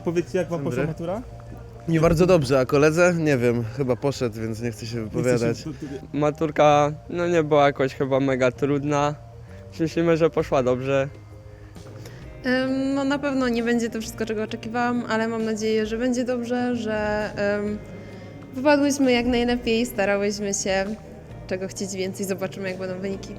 Powiedzcie, jak wam poszła matura? Nie bardzo dobrze, a koledze? Nie wiem, chyba poszedł, więc nie chcę się wypowiadać. Maturka no nie była jakoś chyba mega trudna. Myślimy, że poszła dobrze. No na pewno nie będzie to wszystko, czego oczekiwałam, ale mam nadzieję, że będzie dobrze, że em, wypadłyśmy jak najlepiej, starałyśmy się czego chcieć więcej, zobaczymy jak będą wyniki.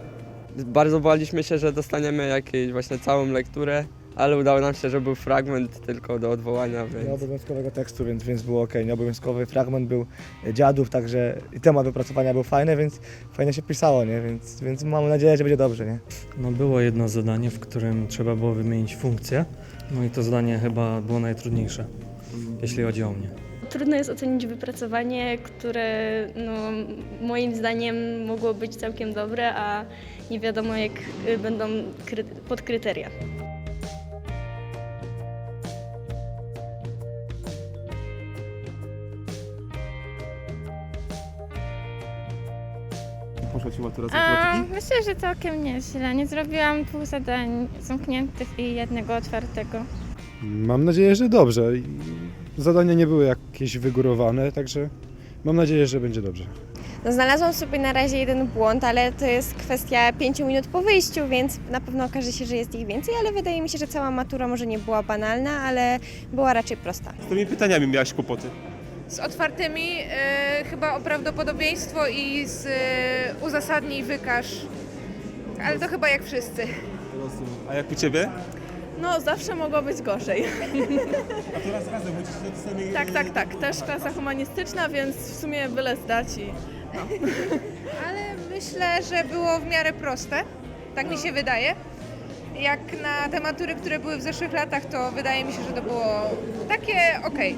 Bardzo baliśmy się, że dostaniemy jakąś właśnie całą lekturę, ale udało nam się, że był fragment tylko do odwołania, więc... Nieobowiązkowego tekstu, więc, więc było ok. Nieobowiązkowy fragment był e, dziadów, także i temat wypracowania był fajny, więc fajnie się pisało, nie? Więc, więc mam nadzieję, że będzie dobrze, nie? No było jedno zadanie, w którym trzeba było wymienić funkcję. No i to zadanie chyba było najtrudniejsze, jeśli chodzi o mnie. Trudno jest ocenić wypracowanie, które no, moim zdaniem mogło być całkiem dobre, a nie wiadomo jak y, będą kry- pod Poszła ci matura z A, matematyki? myślę, że całkiem nieźle. Nie zrobiłam dwóch zadań zamkniętych i jednego otwartego. Mam nadzieję, że dobrze. I Zadania nie były jakieś wygórowane, także mam nadzieję, że będzie dobrze. No, znalazłam sobie na razie jeden błąd, ale to jest kwestia 5 minut po wyjściu, więc na pewno okaże się, że jest ich więcej, ale wydaje mi się, że cała matura może nie była banalna, ale była raczej prosta. Z tymi pytaniami miałaś kłopoty. Z otwartymi e, chyba o prawdopodobieństwo i z e, uzasadnij wykaż. Ale to chyba jak wszyscy. Rozumiem. A jak u ciebie? No zawsze mogło być gorzej. A to raz razem, będziecie na tej samej... Tak, tak, tak. Też klasa humanistyczna, więc w sumie byle zdać i... Ale myślę, że było w miarę proste. Tak mi się wydaje. Jak na te matury, które były w zeszłych latach, to wydaje mi się, że to było takie okej.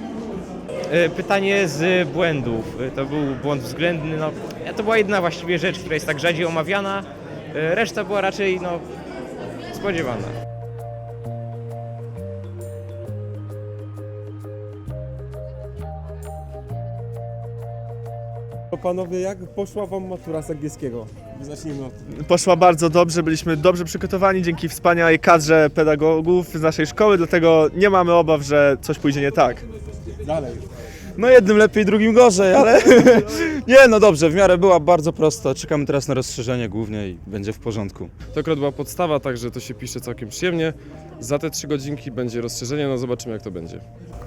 E, Pytanie z błędów. E, To był błąd względny. No, to była jedna właściwie rzecz, która jest tak rzadziej omawiana. E, Reszta była raczej no, spodziewana. Panowie, jak poszła wam matura z angielskiego? Zacznijmy od. Poszła bardzo dobrze, byliśmy dobrze przygotowani dzięki wspaniałej kadrze pedagogów z naszej szkoły, dlatego nie mamy obaw, że coś pójdzie nie tak. Dalej. No jednym lepiej, drugim gorzej, ale nie, no dobrze, w miarę była bardzo prosta. Czekamy teraz na rozszerzenie głównie i będzie w porządku. To akurat była podstawa, także to się pisze całkiem przyjemnie. Za te trzy godzinki będzie rozszerzenie, no zobaczymy jak to będzie.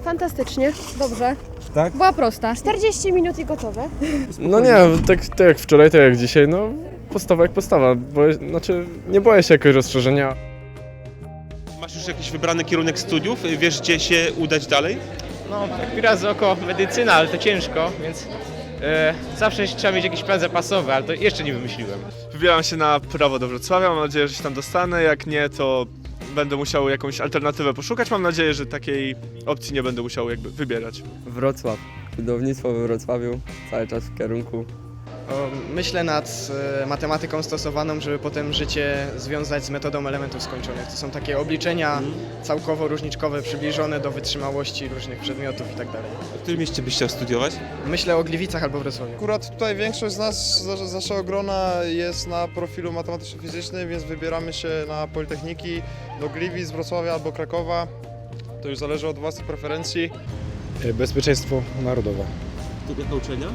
Fantastycznie, dobrze. Tak? Była prosta. 40 minut i gotowe. No nie, tak, tak jak wczoraj, tak jak dzisiaj, no postawa jak postawa, bo, znaczy nie boję się jakiegoś rozszerzenia. Masz już jakiś wybrany kierunek studiów? Wiesz, gdzie się udać dalej? No, tak raz oko medycyna, ale to ciężko, więc e, zawsze trzeba mieć jakiś plan zapasowy, ale to jeszcze nie wymyśliłem. Wybieram się na prawo do Wrocławia, mam nadzieję, że się tam dostanę, jak nie, to będę musiał jakąś alternatywę poszukać. Mam nadzieję, że takiej opcji nie będę musiał jakby wybierać. Wrocław, budownictwo we Wrocławiu, cały czas w kierunku. Myślę nad e, matematyką stosowaną, żeby potem życie związać z metodą elementów skończonych. To są takie obliczenia całkowo-różniczkowe przybliżone do wytrzymałości różnych przedmiotów i tak dalej. W którym mieście byś chciał studiować? Myślę o Gliwicach albo Wrocławiu. Akurat tutaj większość z nas, z naszego grona jest na profilu matematyczno-fizycznym, więc wybieramy się na Politechniki do Gliwic, Wrocławia albo Krakowa. To już zależy od własnych preferencji. Bezpieczeństwo narodowe. To jaka uczelnia?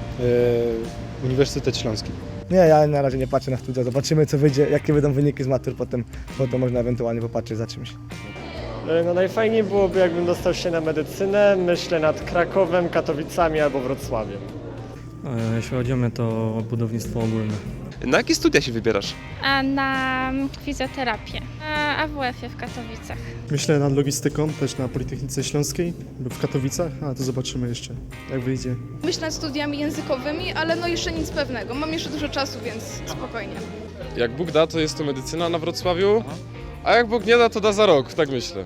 Uniwersytet Śląski. Nie, ja na razie nie patrzę na studia, zobaczymy co wyjdzie, jakie będą wyniki z matur, potem, potem można ewentualnie popatrzeć za czymś. No najfajniej byłoby, jakbym dostał się na medycynę. Myślę nad Krakowem, Katowicami albo Wrocławiem. Jeśli chodzi o mnie, to budownictwo ogólne. Na jakie studia się wybierasz? A na fizjoterapię. Na AWF-ie w Katowicach. Myślę nad logistyką, też na Politechnice Śląskiej lub w Katowicach, a to zobaczymy jeszcze, jak wyjdzie. Myślę nad studiami językowymi, ale no jeszcze nic pewnego. Mam jeszcze dużo czasu, więc spokojnie. Jak Bóg da, to jest to medycyna na Wrocławiu, a jak Bóg nie da, to da za rok, tak myślę.